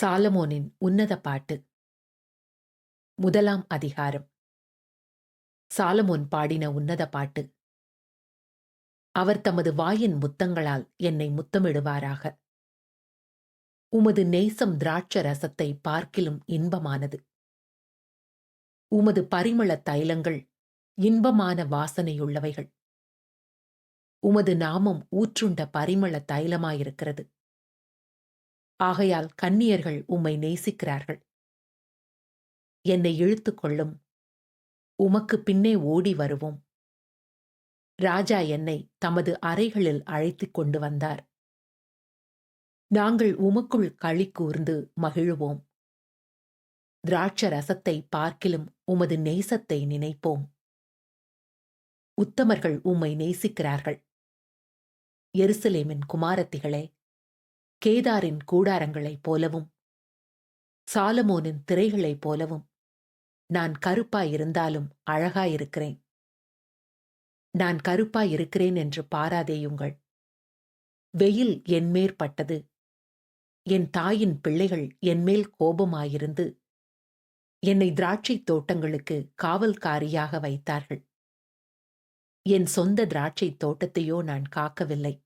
சாலமோனின் உன்னத பாட்டு. முதலாம் அதிகாரம். சாலமோன் பாடின உன்னத பாட்டு. அவர் தமது வாயின் முத்தங்களால் என்னை முத்தமிடுவாராக. உமது நேசம் திராட்ச ரசத்தை பார்க்கிலும் இன்பமானது. உமது பரிமள தைலங்கள் இன்பமான வாசனையுள்ளவைகள். உமது நாமம் ஊற்றுண்ட பரிமள தைலமாயிருக்கிறது. ஆகையால் கன்னியர்கள் உம்மை நேசிக்கிறார்கள். என்னை இழுத்துக் கொள்ளும். உமக்கு பின்னே ஓடி வருவோம். ராஜா என்னை தமது அறைகளில் அழைத்துக் கொண்டு வந்தார். நாங்கள் உமக்குள் களி கூர்ந்து மகிழுவோம். திராட்ச ரசத்தை பார்க்கிலும் உமது நேசத்தை நினைப்போம். உத்தமர்கள் உம்மை நேசிக்கிறார்கள். எருசலேமின் குமாரத்திகளே கேதாரின் கூடாரங்களைப் போலவும் சாலமோனின் திரைகளைப் போலவும் நான் கருப்பாயிருந்தாலும் அழகாயிருக்கிறேன். நான் கருப்பாயிருக்கிறேன் என்று பாராதேயுங்கள். வெயில் என்மேற்பட்டது என் தாயின் பிள்ளைகள் என்மேல் கோபமாயிருந்து என்னை திராட்சைத் தோட்டங்களுக்கு காவல்காரியாக வைத்தார்கள். என் சொந்த திராட்சைத் தோட்டத்தையோ நான் காக்கவில்லை.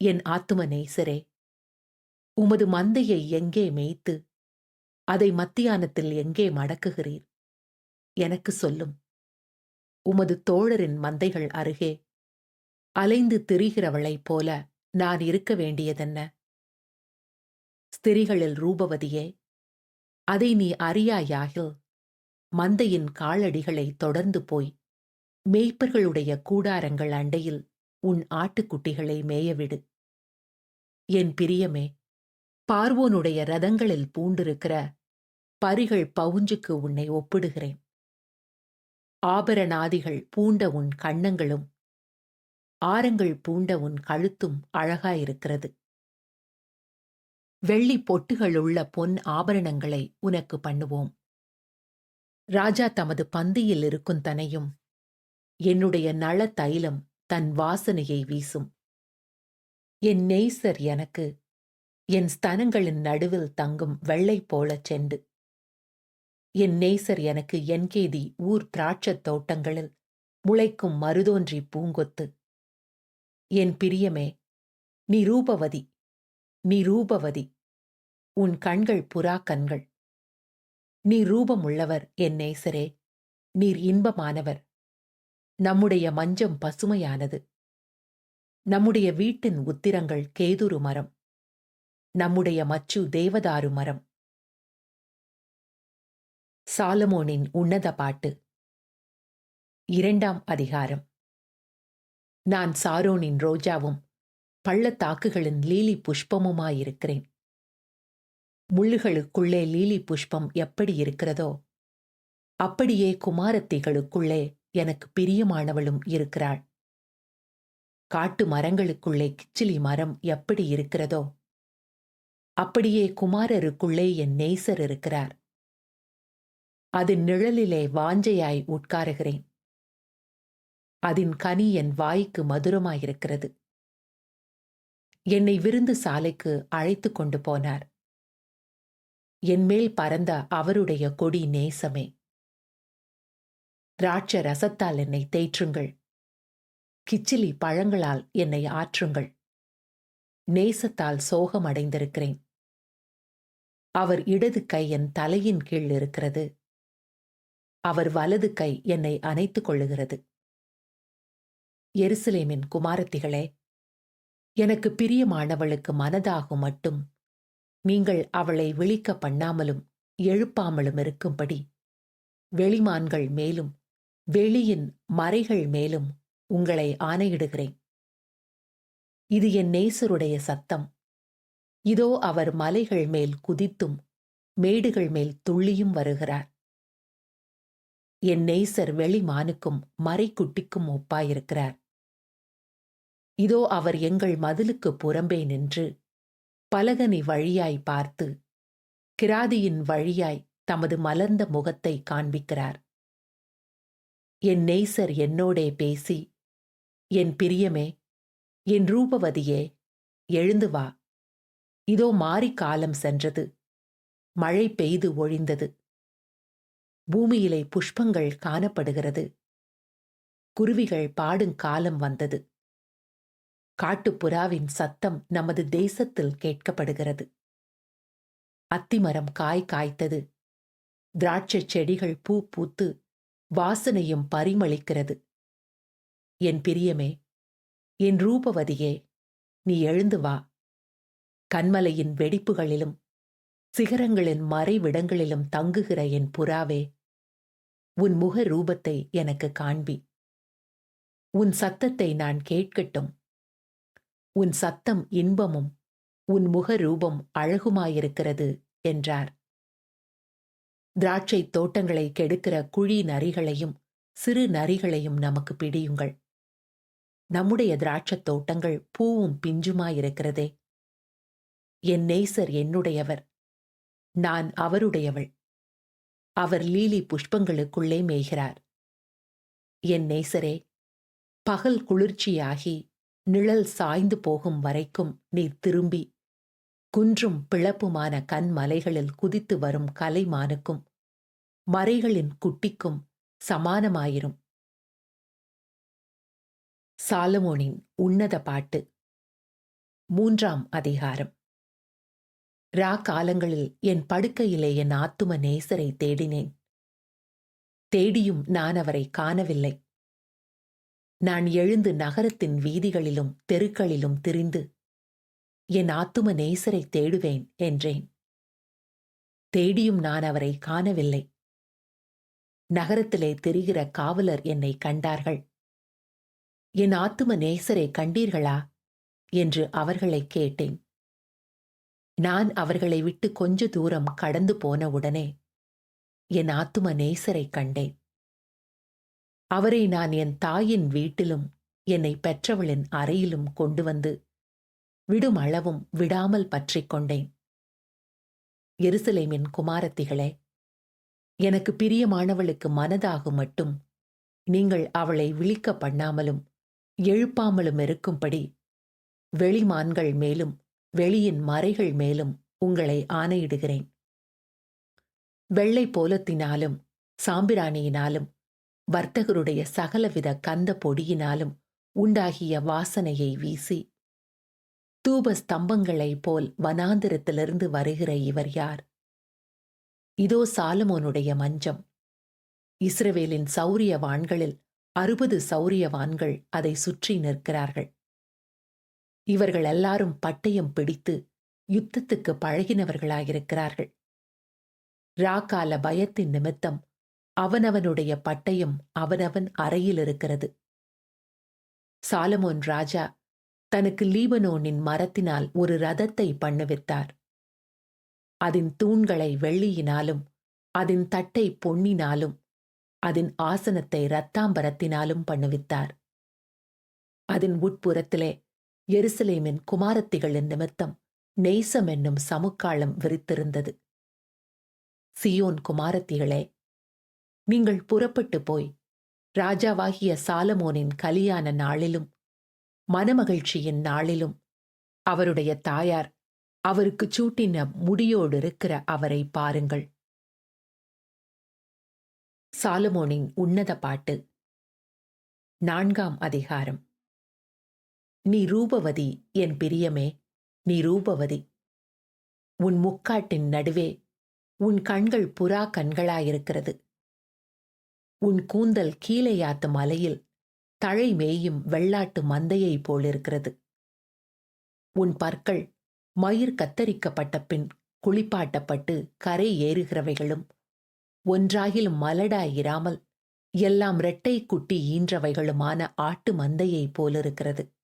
என் ஆத்தும நேசரே உமது மந்தையை எங்கே மேய்த்து அதை மத்தியானத்தில் எங்கே மடக்குகிறீர்? எனக்கு சொல்லும் உமது தோழரின் மந்தைகள் அருகே அலைந்து திரிகிறவளைப் போல நான் இருக்க வேண்டியதென்ன? ஸ்திரிகளில் ரூபவதியே அதை நீ அறியாயாகில் மந்தையின் காலடிகளை தொடர்ந்து போய் மேய்ப்பர்களுடைய கூடாரங்கள் அண்டையில் உன் ஆட்டுக்குட்டிகளை மேயவிடு என் பிரியமே பார்வோனுடைய ரதங்களில் பூண்டிருக்கிற பரிகள் பவுஞ்சுக்கு உன்னை ஒப்பிடுகிறேன். ஆபரணாதிகள் பூண்ட உன் கண்ணங்களும் ஆரங்கள் பூண்ட உன் கழுத்தும் அழகாயிருக்கிறது. வெள்ளி பொட்டுகளுள்ள பொன் ஆபரணங்களை உனக்கு பண்ணுவோம். ராஜா தமது பந்தியில் இருக்கும் தனையும் என்னுடைய நல தைலம் தன் வாசனையை வீசும். என் நெய்சர் எனக்கு என் ஸ்தனங்களின் நடுவில் தங்கும் வெள்ளை போலச் செண்டு. என் நெய்சர் எனக்கு என்கேதி ஊர் திராட்சத் தோட்டங்களில் முளைக்கும் மருதோன்றி பூங்கொத்து. என் பிரியமே நீ ரூபவதி நீ ரூபவதி உன் கண்கள் புறா கண்கள். நீ ரூபமுள்ளவர் என் நேசரே நீர் இன்பமானவர். நம்முடைய மஞ்சம் பசுமையானது. நம்முடைய வீட்டின் உத்திரங்கள் கேதுரு மரம். நம்முடைய மச்சு தேவதாரு மரம். சாலமோனின் உன்னத பாட்டு. இரண்டாம் அதிகாரம். நான் சாரோனின் ரோஜாவும் பள்ளத்தாக்குகளின் லீலி புஷ்பமுமாயிருக்கிறேன். முள்ளுகளுக்குள்ளே லீலி புஷ்பம் எப்படி இருக்கிறதோ அப்படியே குமாரத்திகளுக்குள்ளே எனக்கு பிரியமானவளும் இருக்கிறாள். காட்டு மரங்களுக்குள்ளே கிச்சிலி மரம் எப்படி இருக்கிறதோ அப்படியே குமாரருக்குள்ளே என் நேசர் இருக்கிறார். அது நிழலிலே வாஞ்சையாய் உட்காருகிறேன். அதன் கனி என் வாய்க்கு மதுரமாயிருக்கிறது. என்னை விருந்து சாலைக்கு அழைத்து கொண்டு போனார். என்மேல் பறந்த அவருடைய கொடி நேசமே. திராட்ச ரசத்தால் என்னை தேற்றுங்கள் கிச்சிலி பழங்களால் என்னை ஆற்றுங்கள். நேசத்தால் சோகம் அடைந்திருக்கிறேன். அவர் இடது கை என் தலையின் கீழ் இருக்கிறது. அவர் வலது கை என்னை அணைத்துக் கொள்ளுகிறது. எருசலேமின் குமாரத்திகளே எனக்கு பிரியமானவளுக்கு மனதாகும் மட்டும் நீங்கள் அவளை விழிக்க பண்ணாமலும் எழுப்பாமலும் இருக்கும்படி வெளிமான்கள் மேலும் வெளியின் மறைகள் மேலும் உங்களை ஆணையிடுகிறேன். இது என் நேசருடைய சத்தம். இதோ அவர் மலைகள் மேல் குதித்தும் மேடுகள் மேல் துள்ளியும் வருகிறார். என் நேசர் வெளிமானுக்கும் மறைக்குட்டிக்கும் ஒப்பாயிருக்கிறார். இதோ அவர் எங்கள் மதிலுக்கு புறம்பே நின்று பலகனி வழியாய் பார்த்து கிராதியின் வழியாய் தமது மலர்ந்த முகத்தை காண்பிக்கிறார். என் நெய்சர் என்னோடே பேசி என் பிரியமே என் ரூபவதியே எழுந்து வா. இதோ மாறி காலம் சென்றது. மழை பெய்து ஒழிந்தது. பூமியிலே புஷ்பங்கள் காணப்படுகிறது. குருவிகள் பாடும் காலம் வந்தது. காட்டுப்புறாவின் சத்தம் நமது தேசத்தில் கேட்கப்படுகிறது. அத்திமரம் காய் காய்த்தது. திராட்சைச் செடிகள் பூ பூத்து வாசனையும் பரிமளிக்கிறது. என் பிரியமே என் ரூபவதியே நீ எழுந்து வா. கண்மலையின் வெடிப்புகளிலும் சிகரங்களின் மறைவிடங்களிலும் தங்குகிற என் புறாவே உன் முக ரூபத்தை எனக்கு காண்பி. உன் சத்தத்தை நான் கேட்கட்டும். உன் சத்தம் இன்பமும் உன் முக ரூபம் அழகுமாயிருக்கிறது என்றார். திராட்சை தோட்டங்களை கெடுக்கிற குழி நரிகளையும் சிறு நரிகளையும் நமக்கு பிடியுங்கள். நம்முடைய திராட்சத் தோட்டங்கள் பூவும் பிஞ்சுமாயிருக்கிறதே. என் நேசர் என்னுடையவர். நான் அவருடையவள். அவர் லீலி புஷ்பங்களுக்குள்ளே மேய்கிறார். என் நேசரே பகல் குளிர்ச்சியாகி நிழல் சாய்ந்து போகும் வரைக்கும் நீ திரும்பி குன்றும் பிளப்புமான கண்மலைகளில் குதித்து வரும் கலைமானுக்கும் மறைகளின் குட்டிக்கும் சமானமாயிரும். சாலமோனின் உன்னத பாட்டு. மூன்றாம் அதிகாரம். ரா காலங்களில் என் படுக்கையிலே என் ஆத்தும நேசரை தேடினேன். தேடியும் நான் அவரை காணவில்லை. நான் எழுந்து நகரத்தின் வீதிகளிலும் தெருக்களிலும் திரிந்து என் ஆத்தும நேசரை தேடுவேன் என்றேன். தேடியும் நான் அவரை காணவில்லை. நகரத்திலே தெரிகிற காவலர் என்னை கண்டார்கள். என் ஆத்தும நேசரை கண்டீர்களா? என்று அவர்களை கேட்டேன். நான் அவர்களை விட்டு கொஞ்ச தூரம் கடந்து போன உடனே என் ஆத்தும நேசரை கண்டேன். அவரை நான் என் தாயின் வீட்டிலும் என்னை பெற்றவளின் அறையிலும் கொண்டு வந்து விடும் அளவும் விடாமல் பற்றிக்கொண்டேன் எருசலேமின் குமாரத்திகளே எனக்கு பிரியமானவளுக்கு மனதாகும் மட்டும் நீங்கள் அவளை விழிக்க பண்ணாமலும் எழுப்பாமலும் இருக்கும்படி வெளிமான்கள் மேலும் வெளியின் மறைகள் மேலும் உங்களை ஆணையிடுகிறேன். வெள்ளை போலத்தினாலும் சாம்பிராணியினாலும் வர்த்தகருடைய சகலவித கந்த பொடியினாலும் உண்டாகிய வாசனையை வீசி தூப ஸ்தம்பங்களைப் போல் வனாந்திரத்திலிருந்து வருகிற இவர் யார்? இதோ சாலமோனுடைய மஞ்சம். இஸ்ரவேலின் சௌரியவான்களில் அறுபது சௌரியவான்கள் அதை சுற்றி நிற்கிறார்கள். இவர்கள் எல்லாரும் பட்டயம் பிடித்து யுத்தத்துக்கு பழகினவர்களாயிருக்கிறார்கள். ராக்கால பயத்தின் நிமித்தம் அவனவனுடைய பட்டயம் அவனவன் அறையில் இருக்கிறது. சாலமோன் ராஜா தனக்கு லீபனோனின் மரத்தினால் ஒரு ரதத்தை பண்ணுவித்தார். அதன் தூண்களை வெள்ளியினாலும் அதன் தட்டை பொன்னினாலும் அதன் ஆசனத்தை இரத்தாம்பரத்தினாலும் பண்ணுவித்தார். அதன் உட்புறத்திலே எருசலேமின் குமாரத்திகளின் நிமித்தம் நெய்சம் என்னும் சமுக்காளம் விரித்திருந்தது. சியோன் குமாரத்திகளே நீங்கள் புறப்பட்டு போய் ராஜாவாகிய சாலமோனின் கலியான நாளிலும் மனமகிழ்ச்சியின் நாளிலும். அவருடைய தாயார் அவருக்கு சூட்டின முடியோடு இருக்கிற அவரை பாருங்கள். சாலமோனின் உன்னத பாட்டு. நான்காம் அதிகாரம். நீ ரூபவதி என் பிரியமே நீ ரூபவதி. உன் முக்காட்டின் நடுவே உன் கண்கள் புறா கண்களாயிருக்கிறது. உன் கூந்தல் கீழையாத்து மலையில் தழை மேயும் வெள்ளாட்டு மந்தையைப் போலிருக்கிறது. உன் பற்கள் மயிர் கத்தரிக்கப்பட்ட பின் குளிப்பாட்டப்பட்டு கரை ஏறுகிறவைகளும் ஒன்றாகிலும் மலடாயிராமல் எல்லாம் இரட்டை குட்டி ஈன்றவைகளுமான ஆட்டு மந்தையைப் போலிருக்கிறது.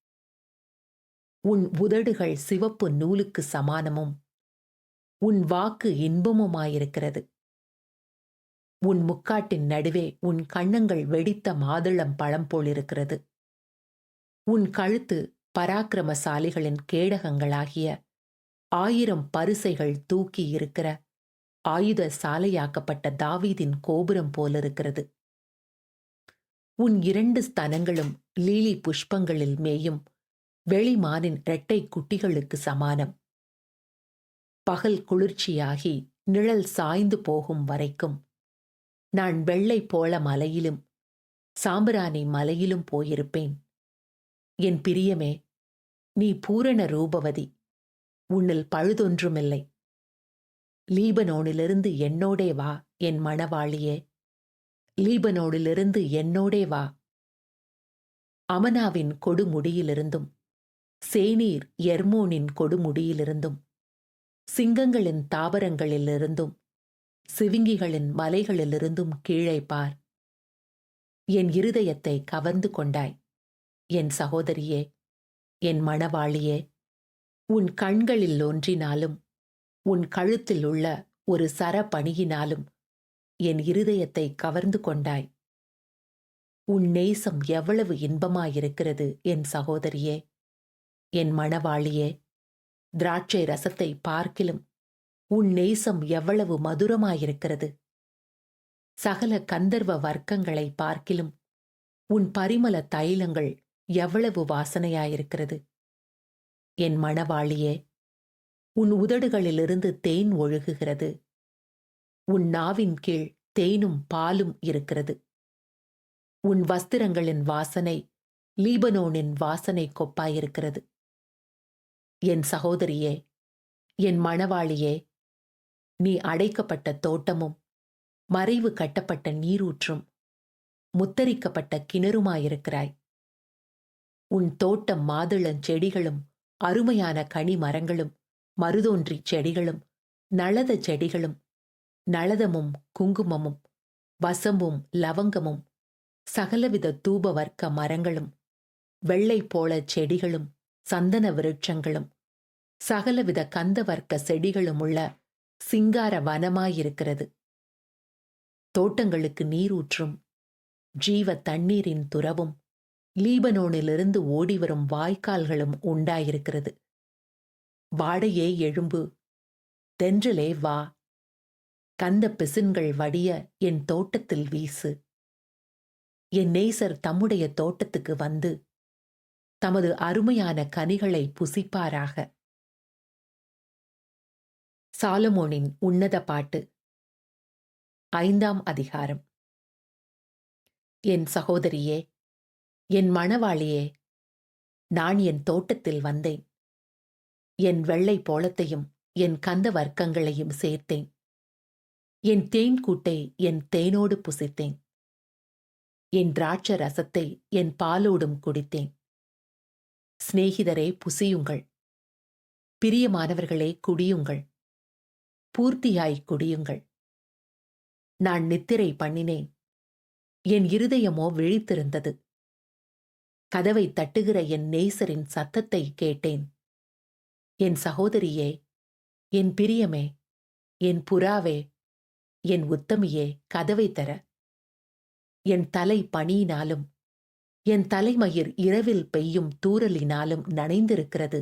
உன் உதடுகள் சிவப்பு நூலுக்கு சமானமும் உன் வாக்கு இன்பமுமாயிருக்கிறது. உன் முக்காட்டின் நடுவே உன் கண்ணங்கள் வெடித்த மாதுளம் பழம் போலிருக்கிறது. உன் கழுத்து பராக்கிரமசாலிகளின் கேடகங்களாகிய ஆயிரம் பரிசைகள் தூக்கி இருக்கிற ஆயுத சாலையாக்கப்பட்ட தாவீதின் கோபுரம் போலிருக்கிறது. உன் இரண்டு ஸ்தனங்களும் லீலி புஷ்பங்களில் மேயும் வெளிமானின் இரட்டை குட்டிகளுக்கு சமானம். பகல் குளிர்ச்சியாகி நிழல் சாய்ந்து போகும் வரைக்கும் நான் வெள்ளை போல மலையிலும் சாம்பிராணி மலையிலும் போயிருப்பேன். என் பிரியமே நீ பூரண ரூபவதி உன்னில் பழுதொன்றுமில்லை. லீபனோனிலிருந்து என்னோடே வா என் மணவாளியே. லீபனோடிலிருந்து என்னோடே வா. அமனாவின் கொடுமுடியிலிருந்தும் சேனீர் எர்மோனின் கொடுமுடியிலிருந்தும் சிங்கங்களின் தாவரங்களிலிருந்தும் சிவிங்கிகளின் மலைகளிலிருந்தும் கீழே பார். என் இருதயத்தை கவர்ந்து கொண்டாய். என் சகோதரியே என் மணவாளியே உன் கண்களில் ஒன்றினாலும் உன் கழுத்தில் உள்ள ஒரு சர பணியினாலும் என் இருதயத்தை கவர்ந்து கொண்டாய். உன் நேசம் எவ்வளவு இன்பமாயிருக்கிறது என் சகோதரியே என் மணவாளியே திராட்சை ரசத்தை பார்க்கிலும் உன் நேசம் எவ்வளவு மதுரமாயிருக்கிறது? சகல கந்தர்வ வர்க்கங்களை பார்க்கிலும் உன் பரிமள தைலங்கள் எவ்வளவு வாசனையாயிருக்கிறது? என் மணவாளியே உன் உதடுகளிலிருந்து தேன் ஒழுகுகிறது. உன் நாவின் கீழ் தேனும் பாலும் இருக்கிறது. உன் வஸ்திரங்களின் வாசனை லீபனோனின் வாசனை கொப்பாயிருக்கிறது. என் சகோதரியே என் மணவாளியே நீ அடைக்கப்பட்ட தோட்டமும் மறைவு கட்டப்பட்ட நீரூற்றும் முத்தரிக்கப்பட்ட கிணறுமாயிருக்கிறாய். உன் தோட்டம் மாதுளஞ் செடிகளும் அருமையான கனி மரங்களும் மருதோன்றி செடிகளும் நளத செடிகளும் நளதமும் குங்குமமும் வசம்பும் லவங்கமும் சகலவித தூப வர்க்க மரங்களும் வெள்ளை போல செடிகளும் சந்தன விருட்சங்களும் சகலவித கந்தவர்க்க செடிகளும் உள்ள சிங்கார வனமாயிருக்கிறது. தோட்டங்களுக்கு நீரூற்றும் ஜீவ தண்ணீரின் துறவும் லீபனோனிலிருந்து ஓடிவரும் வாய்க்கால்களும் உண்டாயிருக்கிறது. வாடையே எழும்பு தென்றலே வா. கந்த பிசின்கள் வடிய என் தோட்டத்தில் வீசு. என் நேசர் தம்முடைய தோட்டத்துக்கு வந்து தமது அருமையான கனிகளை புசிப்பாராக. சாலமோனின் உன்னத பாட்டு. ஐந்தாம் அதிகாரம். என் சகோதரியே என் மணவாளியே நான் என் தோட்டத்தில் வந்தேன். என் வெள்ளை போலத்தையும் என் கந்த வர்க்கங்களையும் சேர்த்தேன். என் தேன் கூட்டை என் தேனோடு புசித்தேன். என் திராட்ச ரசத்தை என் பாலோடும் குடித்தேன். சிநேகிதரே புசியுங்கள். பிரியமானவர்களே குடியுங்கள். பூர்த்தியாய் குடியுங்கள். நான் நித்திரை பண்ணினேன். என் இருதயமோ விழித்திருந்தது. கதவை தட்டுகிற என் நேசரின் சத்தத்தை கேட்டேன். என் சகோதரியே என் பிரியமே என் புறாவே என் உத்தமியே கதவை தர. என் தலை பணியினாலும் என் தலைமயிர் இரவில் பெய்யும் தூரலினாலும் நனைந்திருக்கிறது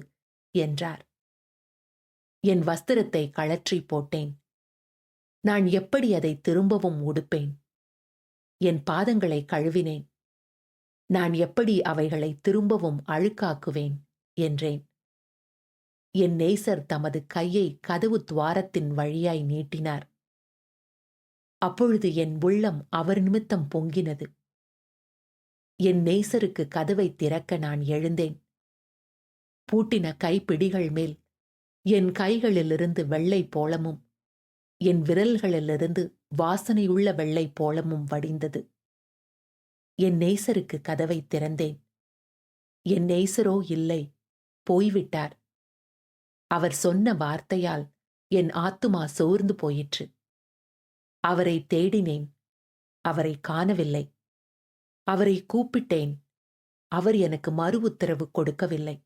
என்றார். என் வஸ்திரத்தை கழற்றி போட்டேன். நான் எப்படி அதை திரும்பவும் உடுப்பேன்? என் பாதங்களை கழுவினேன். நான் எப்படி அவைகளை திரும்பவும் அழுக்காக்குவேன்? என்றேன். என் நேசர் தமது கையை கதவு துவாரத்தின் வழியாய் நீட்டினார். அப்பொழுது என் உள்ளம் அவர் நிமித்தம் பொங்கினது. என் நேசருக்கு கதவை திறக்க நான் எழுந்தேன். பூட்டின கைப்பிடிகள் மேல் என் கைகளிலிருந்து வெள்ளை போலமும் என் விரல்களிலிருந்து வாசனையுள்ள வெள்ளை போலமும் வடிந்தது. என் நேசருக்கு கதவை திறந்தேன். என் நேசரோ இல்லை. போய்விட்டார். அவர் சொன்ன வார்த்தையால் என் ஆத்துமா சோர்ந்து போயிற்று. அவரை தேடினேன். அவரை காணவில்லை. அவரை கூப்பிட்டேன். அவர் எனக்கு மறு உத்தரவு கொடுக்கவில்லை.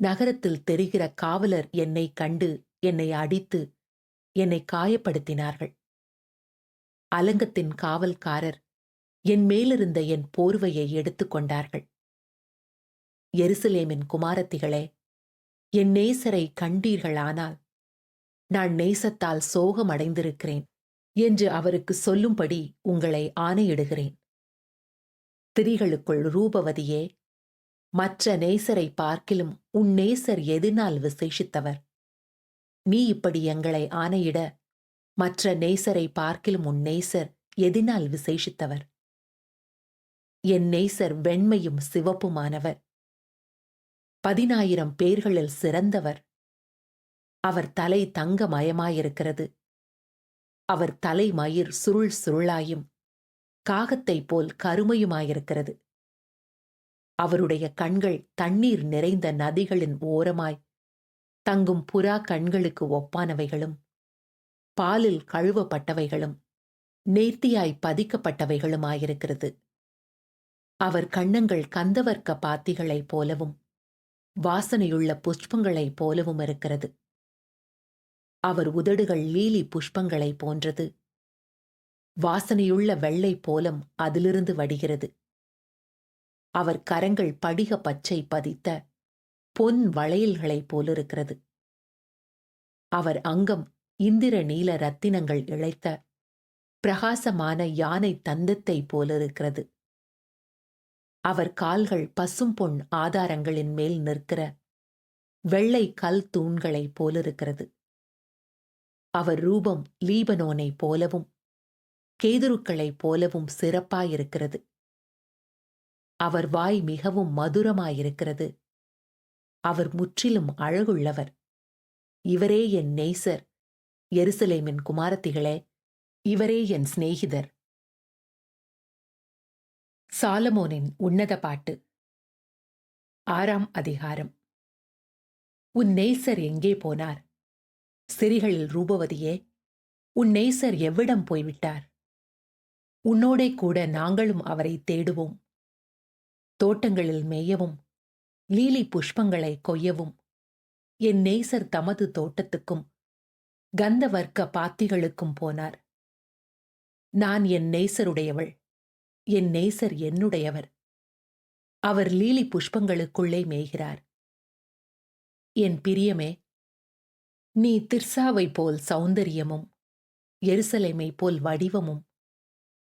நகரத்தில் தெரிகிற காவலர் என்னை கண்டு என்னை அடித்து என்னை காயப்படுத்தினார்கள். அலங்கத்தின் காவல்காரர் என் மேலிருந்த என் போர்வையை எடுத்துக் கொண்டார்கள். எருசலேமின் குமாரத்திகளே என் நேசரை கண்டீர்களானால் நான் நேசத்தால் சோகமடைந்திருக்கிறேன் என்று அவருக்கு சொல்லும்படி உங்களை ஆணையிடுகிறேன். திரிகளுக்குள் ரூபவதியே மற்ற நேசரை பார்க்கிலும் உன் நேசர் எதினால் விசேஷித்தவர். நீ இப்படி எங்களை ஆணையிட மற்ற நேசரை பார்க்கிலும் உன் நேசர் எதினால் விசேஷித்தவர். என் நேசர் வெண்மையும் சிவப்புமானவர். பதினாயிரம் பேர்களில் சிறந்தவர். அவர் தலை தங்கமயமாயிருக்கிறது. அவர் தலைமயிர் சுருள் சுருளாயும் காகத்தைப் போல் கருமையுமாயிருக்கிறது. அவருடைய கண்கள் தண்ணீர் நிறைந்த நதிகளின் ஓரமாய் தங்கும் புறா கண்களுக்கு ஒப்பானவைகளும் பாலில் கழுவப்பட்டவைகளும் நேர்த்தியாய் பதிக்கப்பட்டவைகளுமாயிருக்கிறது. அவர் கண்ணங்கள் கந்தவர்க்க பாத்திகளைப் போலவும் வாசனையுள்ள புஷ்பங்களைப் போலவும் இருக்கிறது. அவர் உதடுகள் லீலி புஷ்பங்களைப் போன்றது. வாசனையுள்ள வெள்ளை போலம் அதிலிருந்து வடிகிறது. அவர் கரங்கள் படிக பச்சை பதித்த பொன் வளையல்களைப் போலிருக்கிறது. அவர் அங்கம் இந்திர நீல ரத்தினங்கள் இழைத்த பிரகாசமான யானை தந்தத்தைப் போலிருக்கிறது. அவர் கால்கள் பசும் பொன் ஆதாரங்களின் மேல் நிற்கிற வெள்ளை கல் தூண்களைப் போலிருக்கிறது. அவர் ரூபம் லீபனோனைப் போலவும் கேதுருக்களைப் போலவும் சிறப்பாயிருக்கிறது. அவர் வாய் மிகவும் மதுரமாயிருக்கிறது. அவர் முற்றிலும் அழகுள்ளவர். இவரே என் நேசர். எருசலேமின் குமாரத்திகளே இவரே என் சிநேகிதர். சாலமோனின் உன்னத பாட்டு. ஆறாம் அதிகாரம். உன் நேசர் எங்கே போனார்? சிறிகளில் ரூபவதியே உன் நேசர் எவ்விடம் போய்விட்டார்? உன்னோடே கூட நாங்களும் அவரை தேடுவோம். தோட்டங்களில் மேயவும் லீலி புஷ்பங்களை கொய்யவும். என் நேசர் தமது தோட்டத்துக்கும் கந்தவர்க்க பாத்திகளுக்கும் போனார். நான் என் நேசருடையவள் என் நேசர் என்னுடையவர். அவர் லீலி புஷ்பங்களுக்குள்ளே மேய்கிறார். என் பிரியமே நீ திர்சாவை போல் சௌந்தரியமும் எருசலேமை போல் வடிவமும்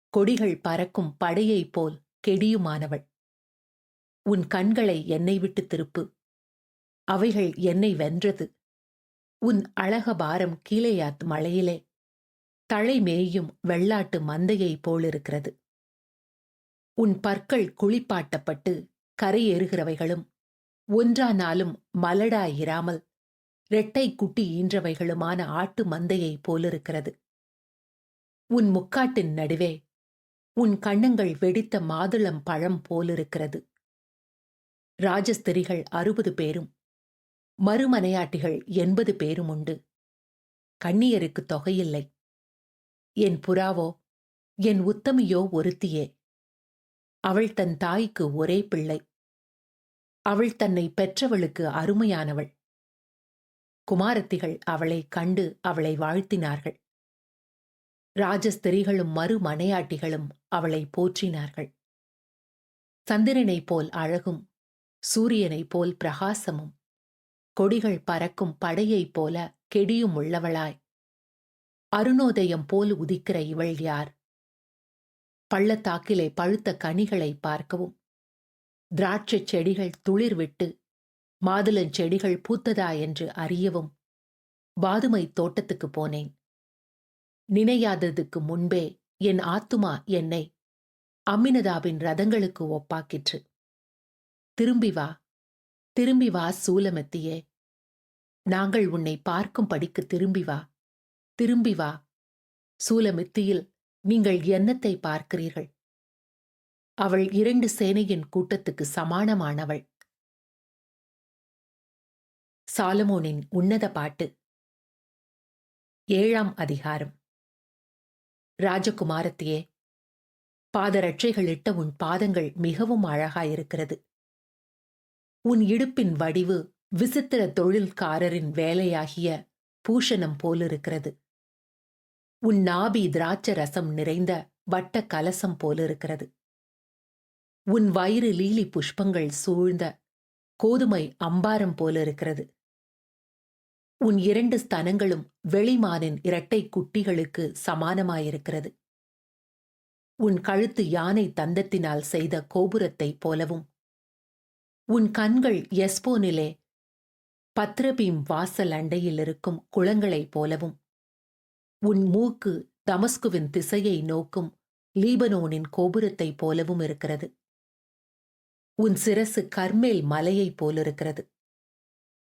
கொடிகள் பறக்கும் படையைப் போல் கெடியுமானவள். உன் கண்களை என்னை விட்டு திருப்பு. அவைகள் என்னை வென்றது. உன் அழக பாரம் கீழேயாத் மலையிலே. தழை மேயும் வெள்ளாட்டு மந்தையைப் போலிருக்கிறது. உன் பற்கள் குளிப்பாட்டப்பட்டு கரையேறுகிறவைகளும் ஒன்றானாலும் மலடாயிராமல் இரட்டை குட்டி ஈன்றவைகளுமான ஆட்டு மந்தையைப் போலிருக்கிறது. உன் முக்காட்டின் நடுவே உன் கண்ணங்கள் வெடித்த மாதுளம் பழம் போலிருக்கிறது. ராஜஸ்திரிகள் அறுபது பேரும். மறுமனையாட்டிகள் எண்பது பேரும் உண்டு. கண்ணியருக்கு தொகையில்லை. என் புறாவோ என் உத்தமியோ ஒருத்தியே. அவள் தன் தாய்க்கு ஒரே பிள்ளை. அவள் தன்னை பெற்றவளுக்கு அருமையானவள். குமாரத்திகள் அவளை கண்டு அவளை வாழ்த்தினார்கள். ராஜஸ்திரிகளும் மறுமனையாட்டிகளும் அவளை போற்றினார்கள். சந்திரனைப் போல் அழகும் சூரியனைப் போல் பிரகாசமும் கொடிகள் பறக்கும் படையைப் போல கெடியும் உள்ளவளாய். அருணோதயம் போல் உதிக்கிற இவள் யார்? பள்ளத்தாக்கிலே பழுத்த கனிகளை பார்க்கவும் திராட்சைச் செடிகள் துளிர் விட்டு மாதுளஞ் செடிகள் பூத்ததா என்று அறியவும் வாதுமை தோட்டத்துக்கு போனேன். நினையாததுக்கு முன்பே என் ஆத்துமா என்னை அம்மினதாவின் ரதங்களுக்கு ஒப்பாக்கிற்று. திரும்பி வா. திரும்பி வா சூலமெத்தியே. நாங்கள் உன்னை பார்க்கும் படிக்கு திரும்பி வா. திரும்பி வா. சூலமெத்தியில் நீங்கள் என்னத்தை பார்க்கிறீர்கள்? அவள் இரண்டு சேனையின் கூட்டத்துக்கு சமானமானவள். சாலமோனின் உன்னத பாட்டு. ஏழாம் அதிகாரம். ராஜகுமாரத்தியே பாதரட்சைகளிட்ட உன் பாதங்கள் மிகவும் அழகாயிருக்கிறது. உன் இடுப்பின் வடிவு விசித்திர தொழில்காரரின் வேலையாகிய பூஷணம் போலிருக்கிறது. உன் நாபி திராட்ச ரசம் நிறைந்த வட்ட கலசம் போலிருக்கிறது. உன் வயிறு லீலி புஷ்பங்கள் சூழ்ந்த கோதுமை அம்பாரம் போலிருக்கிறது. உன் இரண்டு ஸ்தனங்களும் வெளிமானின் இரட்டை குட்டிகளுக்கு சமானமாயிருக்கிறது. உன் கழுத்து யானை தந்தத்தினால் செய்த கோபுரத்தைப் போலவும் உன் கண்கள் எஸ்போனிலே. பத்ரபீம் வாசல் அண்டையில் இருக்கும் குளங்களைப் போலவும். உன் மூக்கு தமஸ்குவின் திசையை நோக்கும் லீபனோனின் கோபுரத்தைப் போலவும் இருக்கிறது. உன் சிரசு கர்மேல் மலையைப் போலிருக்கிறது.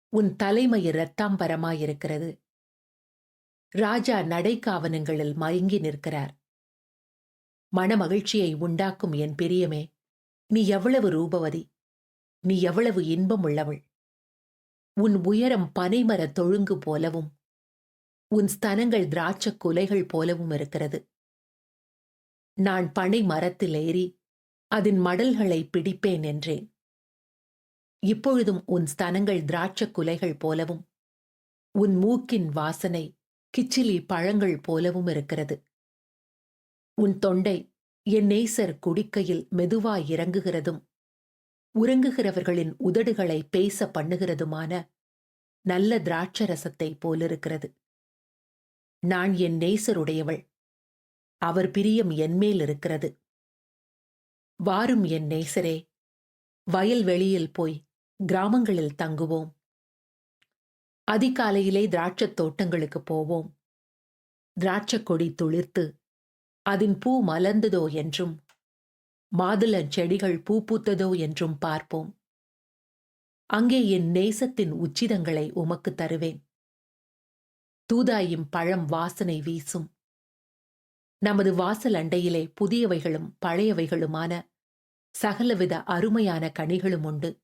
உன் தலைமை இரத்தாம்பரமாயிருக்கிறது. ராஜா நடைக்காவனங்களில் மயங்கி நிற்கிறார். மனமகிழ்ச்சியை உண்டாக்கும் என் பிரியமே நீ எவ்வளவு ரூபவதி? நீ எவ்வளவு இன்பம் உள்ளவள் உன் உயரம் பனைமர தொழுங்கு போலவும் உன் ஸ்தனங்கள் திராட்சக் குலைகள் போலவும் இருக்கிறது. நான் பனை மரத்தில் ஏறி அதன் மடல்களை பிடிப்பேன் என்றேன். இப்பொழுதும் உன் ஸ்தனங்கள் திராட்சக் குலைகள் போலவும் உன் மூக்கின் வாசனை கிச்சிலி பழங்கள் போலவும் இருக்கிறது. உன் தொண்டை என் நேசர் குடிக்கையில் மெதுவாய் இறங்குகிறதும் உறங்குகிறவர்களின் உதடுகளை பேச பண்ணுகிறதுமான நல்ல திராட்சரசத்தை போலிருக்கிறது. நான் என் நேசருடையவள். அவர் பிரியம் என்மேல் இருக்கிறது. வாரும் என் நேசரே வயல்வெளியில் போய் கிராமங்களில் தங்குவோம். அதிகாலையிலே திராட்சத் தோட்டங்களுக்கு போவோம். திராட்சக் கொடி துளிர்த்து அதன் பூ மலர்ந்ததோ என்றும் மாதுளச் செடிகள் பூ பூத்ததோ என்றும் பார்ப்போம். அங்கே என் நேசத்தின் உச்சிதங்களை உமக்கு தருவேன். தூதாயும் பழம் வாசனை வீசும். நமது வாசல் அண்டையிலே புதியவைகளும் பழையவைகளுமான சகலவித அருமையான கனிகளும் உண்டு.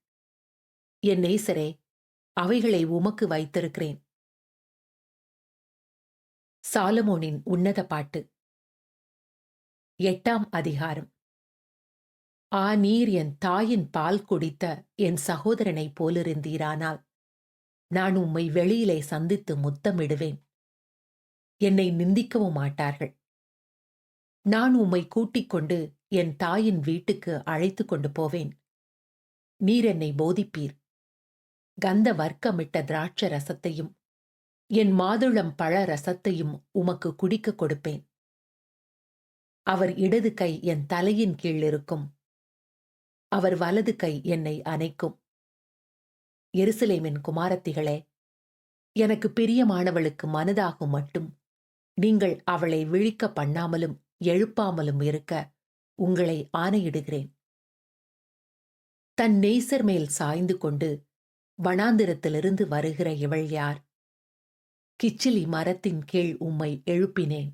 என் நேசரே அவைகளை உமக்கு வைத்திருக்கிறேன். சாலமோனின் உன்னத பாட்டு. எட்டாம் அதிகாரம். ஆ நீர் என் தாயின் பால் குடித்த என் சகோதரனைப் போலிருந்தீரானால் நான் உம்மை வெளியிலே சந்தித்து முத்தமிடுவேன். என்னை நிந்திக்கவும் மாட்டார்கள். நான் உம்மை கூட்டிக் கொண்டு என் தாயின் வீட்டுக்கு அழைத்து கொண்டு போவேன். நீர் என்னை போதிப்பீர். கந்த வர்க்கமிட்ட திராட்ச ரசத்தையும் என் மாதுளம் பழ ரசத்தையும் உமக்கு குடிக்க கொடுப்பேன். அவர் இடது கை என் தலையின் கீழ் இருக்கும் அவர் வலது கை என்னை அணைக்கும். எருசலேமின் குமாரத்திகளே எனக்கு பிரியமானவளுக்கு மனதாகும் மட்டும். நீங்கள் அவளை விழிக்க பண்ணாமலும் எழுப்பாமலும் இருக்க உங்களை ஆணையிடுகிறேன். தன் நேசர் மேல் சாய்ந்து கொண்டு வனாந்திரத்திலிருந்து வருகிற இவள் யார்? கிச்சிலி மரத்தின் கீழ் உம்மை எழுப்பினேன்.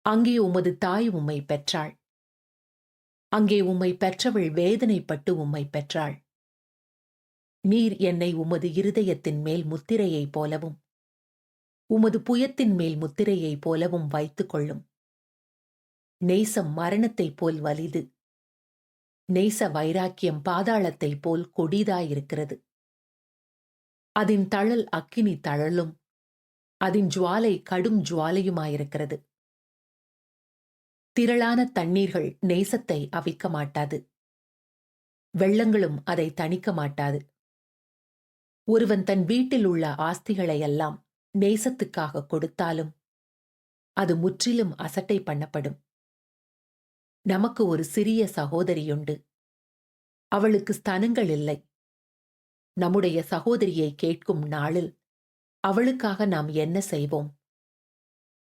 அங்கே உமது தாய் உம்மை பெற்றாள். அங்கே உம்மை பெற்றவள் வேதனைப்பட்டு உம்மை பெற்றாள். நீர் என்னை உமது இருதயத்தின் மேல் முத்திரையைப் போலவும் உமது புயத்தின் மேல் முத்திரையைப் போலவும் வைத்துக் கொள்ளும் நேசம் மரணத்தைப் போல் வலிது நேச வைராக்கியம் பாதாளத்தைப் போல் கொடிதாயிருக்கிறது. அதன் தழல் அக்கினி தழலும் அதன் ஜுவாலை கடும் ஜுவாலையுமாயிருக்கிறது. திரளான தண்ணீர்கள் நேசத்தை அவிக்க மாட்டாது. வெள்ளங்களும் அதை தணிக்க மாட்டாது. ஒருவன் தன் வீட்டில் உள்ள ஆஸ்திகளையெல்லாம் நேசத்துக்காக கொடுத்தாலும் அது முற்றிலும் அசட்டை பண்ணப்படும். நமக்கு ஒரு சிறிய சகோதரியுண்டு. அவளுக்கு ஸ்தனங்கள் இல்லை. நம்முடைய சகோதரியை கேட்கும் நாளில் அவளுக்காக நாம் என்ன செய்வோம்?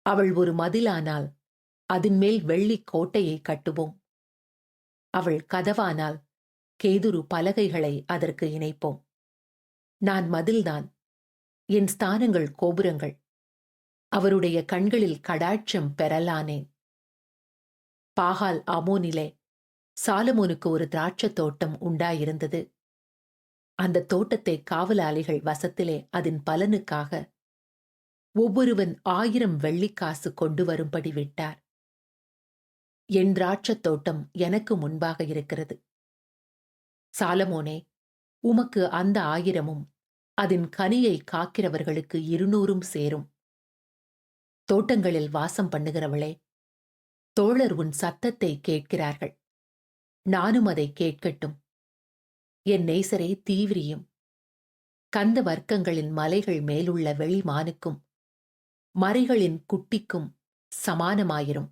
அவள் ஒரு மதிலானால் அதன் மேல் வெள்ளி கோட்டையை கட்டுவோம். அவள் கதவானால் கேதுரு பலகைகளை அதற்கு இணைப்போம். நான் மதில்தான் என் ஸ்தானங்கள் கோபுரங்கள் அவருடைய கண்களில் கடாட்சம் பெறலானேன். பாகால் அமோனிலே சாலமோனுக்கு ஒரு திராட்சத் தோட்டம் உண்டாயிருந்தது. அந்த தோட்டத்தை காவலாளிகள் வசத்திலே அதன் பலனுக்காக ஒவ்வொருவன் ஆயிரம் வெள்ளிக்காசு கொண்டு வரும்படி விட்டார். என் திராட்சத் தோட்டம் எனக்கு முன்பாக இருக்கிறது. சாலமோனே உமக்கு அந்த ஆயிரமும் அதன் கனியை காக்கிறவர்களுக்கு இருநூறும் சேரும். தோட்டங்களில் வாசம் பண்ணுகிறவளே தோழர் உன் சத்தத்தை கேட்கிறார்கள். நானும் அதை கேட்கட்டும். என் நேசரே தீவிரியும். கந்த வர்க்கங்களின் மலைகள் மேலுள்ள வெளிமானுக்கும் மறைகளின் குட்டிக்கும் சமானமாயிரும்.